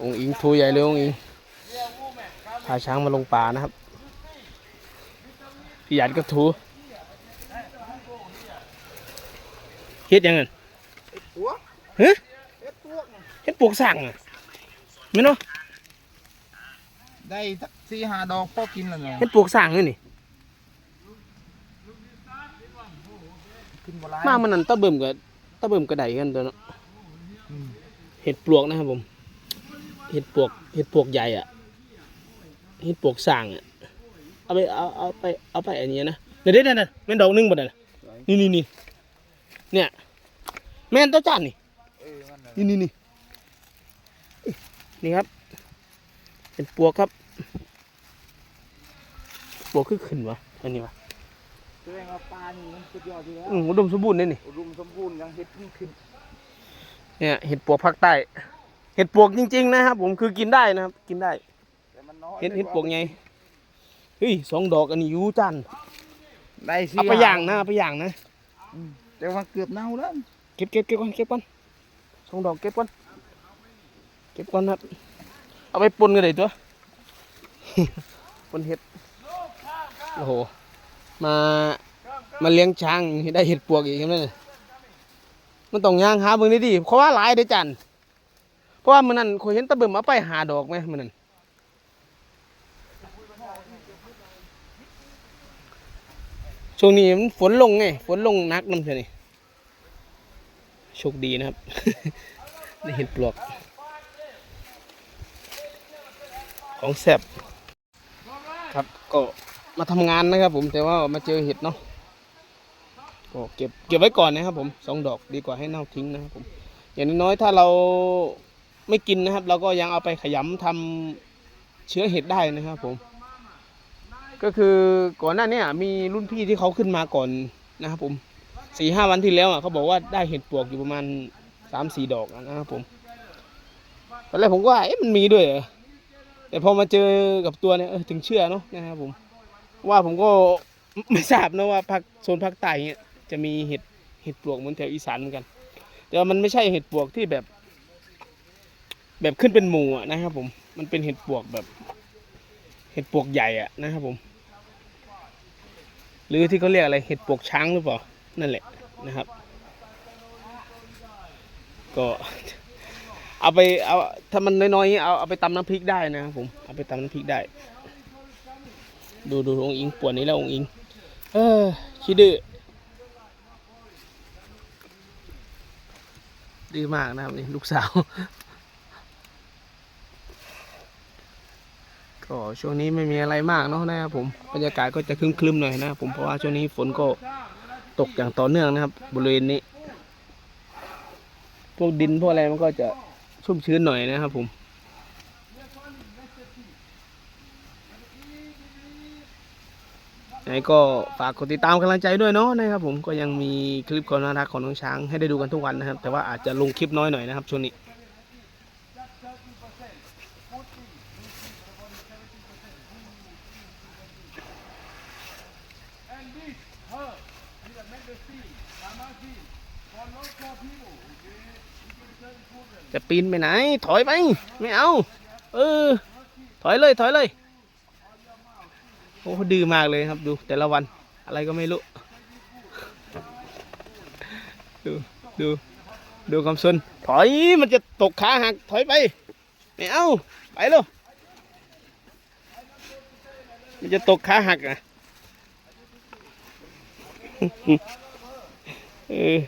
องค์อิงทูใหญ่เลยองค์อิงพาช้างมาลงป่านะครับพี่หยัดก็ทูเฮ็ดยังไงตัวฮะเอ็ดตัวน่ะเฮ็ดปวกสั่งอะไม่เนาะได้สักสี่ห้าดอกพอกินแล้วเนาะเฮ็ดปวกสั่งเลยนี่ขึ้นบ่หลายมามันนั่นตะเบิ่มกับตะเบิ่มกระไดกันตัวเนาะอืม เห็ดปลวกนะครับผม เห็ดปลวก เห็ดปลวกใหญ่อะเห็ดปลวกสั่งอะเอาไปเอาเอาไปเอาไปอันนี้นะเดี๋ยวเดี๋ยวเดี๋ยวแม่นดอกหนึงบ่ได้ล่ะนี่นี่นี่เนี่ย แม่นตัวจานนี่เออนั่นแหละนี่นี่นี่นี่ครับ เป็นปลวกครับปลวกขึ้นขึ้นวะอันนี้วะแสดงว่าปลานี่มันสุดยอดอยู่แล้วอืมอุดมสมบูรณ์เลยนี่อุดมสมบูรณ์ยังเฮ็ดขึ้นขึ้น เนี่ยเห็ดปลวกภาคใต้ เห็ดปลวกจริง ๆ นะครับผมคือกินได้นะครับ กินได้แต่มันน้อยเห็ดเห็ดปลวกไงเฮ้ยสองดอกอันนี้อยูจันได้สี่เอาไปย่างนะเอาไปย่างนะแต่ว่าเกือบเน่าแล้ว เก็บเก็บเก็บก่อนเก็บก่อนสองดอกเก็บก่อนเก็บก่อนครับ เอาไปปนกันเลยตัวปนเห็ด โอ้โห มา มาเลี้ยงช้างให้ได้เห็ดปลวกอีกใช่ไหมเนี่ย มันต้องย่างหาเบิ่งได้ดีเพราะว่าหลายเด้จันเพราะว่ามันนั่นเคยเห็นตะเบิ่มเอาไปหาดอกไหมมันนั่นช่วงนี้มันฝนลงไงฝนลงนักน้ำเสียนี่โชคดีนะครับ ได้เห็นปลวก ของแซบครับก็มาทำงานนะครับผมแต่ว่ามาเจอเห็ดเนาะ ก็เก็บเก็บไว้ก่อนนะครับผมสองดอกดีกว่าให้เน่าทิ้งนะครับผมอย่างน้อยถ้าเราไม่กินนะครับ เราก็ยังเอาไปขยำทำเชื้อเห็ดได้นะครับผม ก็คือก่อนหน้านี้มีรุ่นพี่ที่เขาขึ้นมาก่อนนะครับผมสี่ห้าวันที่แล้วอะเขาบอกว่าได้เห็ดปวกอยู่ประมาณสามสี่ดอกนะครับผมตอนแรกผมก็ว่าเอ๊ะมันมีด้วยเหรอแต่พอมาเจอกับตัวเนี่ยเออถึงเชื่อเนาะนะครับผม ว่าผมก็ไม่ทราบนะว่าภาคโซนภาคใต้เนี่ย จะมีเห็ดเห็ดปลวกเหมือนแถวอีสานเหมือนกัน แต่ว่ามันไม่ใช่เห็ดปลวกที่แบบ แบบขึ้นเป็นหมู่นะครับผมมันเป็นเห็ดปลวกแบบ เห็ดปลวกใหญ่อะนะครับผม หรือที่เขาเรียกอะไรเห็ดปลวกช้างหรือเปล่านั่นแหละนะครับ ก็เอาไปเอาถ้ามันน้อยๆเอาเอาไปตำน้ำพริกได้นะครับผมเอาไปตำน้ำพริกได้ ดูดูองค์อิงปวดนี้แล้วองค์อิง เออคิดดื้อ ดื้อมากนะครับนี่ลูกสาว ก็ช่วงนี้ไม่มีอะไรมากเนาะนะครับผมบรรยากาศก็จะคลึมๆหน่อยนะผมเพราะว่าช่วงนี้ฝนก็ตกอย่างต่อเนื่องนะครับบริเวณนี้ พวกดินพวกอะไรมันก็จะชุ่มชื้นหน่อยนะครับผม ยังไงก็ฝากกดติดตามกำลังใจด้วยเนาะนะครับผมก็ยังมีคลิปความน่ารักของน้องช้างให้ได้ดูกันทุกวันนะครับ แต่ว่าอาจจะลงคลิปน้อยหน่อยนะครับช่วงนี้จะปีนไปไหน ถอยไป ไม่เอา เออ ถอยเลย ถอยเลย โอ้ดื้อมากเลยครับ ดูแต่ละวันอะไรก็ไม่รู้ ดูดูดูคำสนถอยมันจะตกขาหักถอยไปไม่เอาไปเลยมันจะตกขาหักอะเออ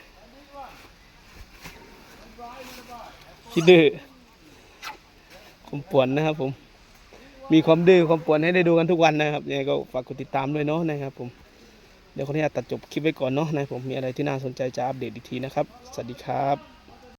คิดดื้อความปวนนะครับผม มีความดื้อความป่วนให้ได้ดูกันทุกวันนะครับยังไงก็ฝากกดติดตามด้วยเนาะนะครับผมเดี๋ยวขออนุญาตตัดจบคลิปไว้ก่อนเนาะนะผมมีอะไรที่น่าสนใจจะอัปเดตอีกทีนะครับ สวัสดีครับ